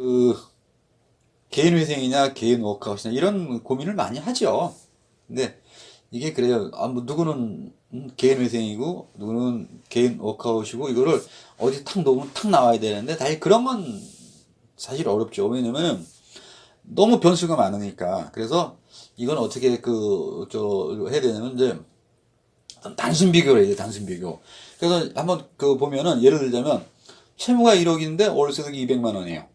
그 개인 회생이냐 개인 워크아웃이냐 이런 고민을 많이 하죠. 근데 이게 그래요. 아, 뭐 누구는 음, 개인 회생이고 누구는 개인 워크아웃이고 이거를 어디 탁 놓으면 탁 나와야 되는데 사실 그런 건 사실 어렵죠. 왜냐면은 너무 변수가 많으니까. 그래서 이건 어떻게 그 저 해야 되냐면 이제 단순 비교를 해야 돼. 단순 비교. 그래서 한번 그 보면은 예를 들자면 채무가 1억인데 월세득이 200만 원이에요.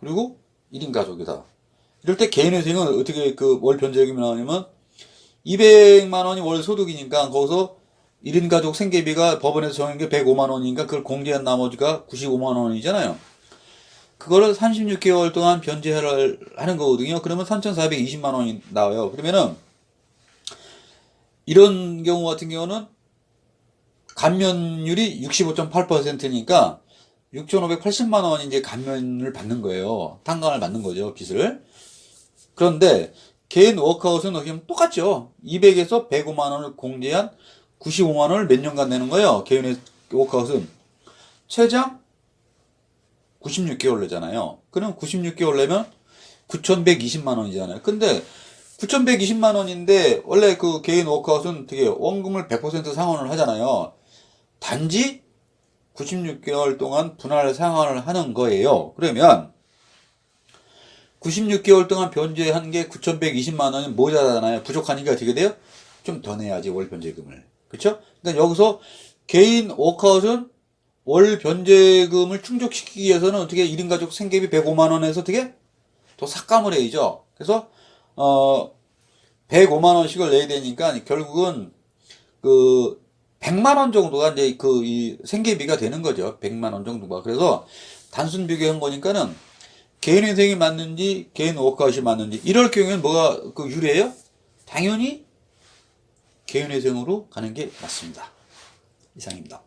그리고 1인 가족이다. 이럴 때 개인 회생은 어떻게 그 월 변제금이 나오냐면 200만 원이 월 소득이니까 거기서 1인 가족 생계비가 법원에서 정한 게 105만 원이니까 그걸 공제한 나머지가 95만 원이잖아요. 그거를 36개월 동안 변제를 하는 거거든요. 그러면 3,420만 원이 나와요. 그러면은 이런 경우 같은 경우는 감면율이 65.8%니까 6,580만 원이 이제 감면을 받는 거예요. 탕감을 받는 거죠, 빚을. 그런데 개인 워크아웃은 그냥 똑같죠. 200에서 105만 원을 공제한 95만 원을 몇 년간 내는 거예요. 개인의 워크아웃은. 최장 96개월 내잖아요. 그럼 96개월 내면 9,120만 원이잖아요. 근데 9,120만 원인데 원래 그 개인 워크아웃은 되게 원금을 100% 상환을 하잖아요. 단지 96개월 동안 분할 상환을 하는 거예요. 그러면 96개월 동안 변제한 게 9,120만 원이 모자라잖아요. 부족하니까 어떻게 돼요? 좀 더 내야지 월 변제금을. 그렇죠? 그러니까 여기서 개인 워크아웃은 월 변제금을 충족시키기 위해서는 어떻게 1인 가족 생계비 105만 원에서 어떻게 더 삭감을 해야죠. 그래서 어 105만 원씩을 내야 되니까 결국은 그 100만 원 정도가 이제 그 이 생계비가 되는 거죠. 100만 원 정도가. 그래서 단순 비교한 거니까는 개인 회생이 맞는지 개인 워크아웃이 맞는지 이럴 경우에는 뭐가 그 유리해요? 당연히 개인 회생으로 가는 게 맞습니다. 이상입니다.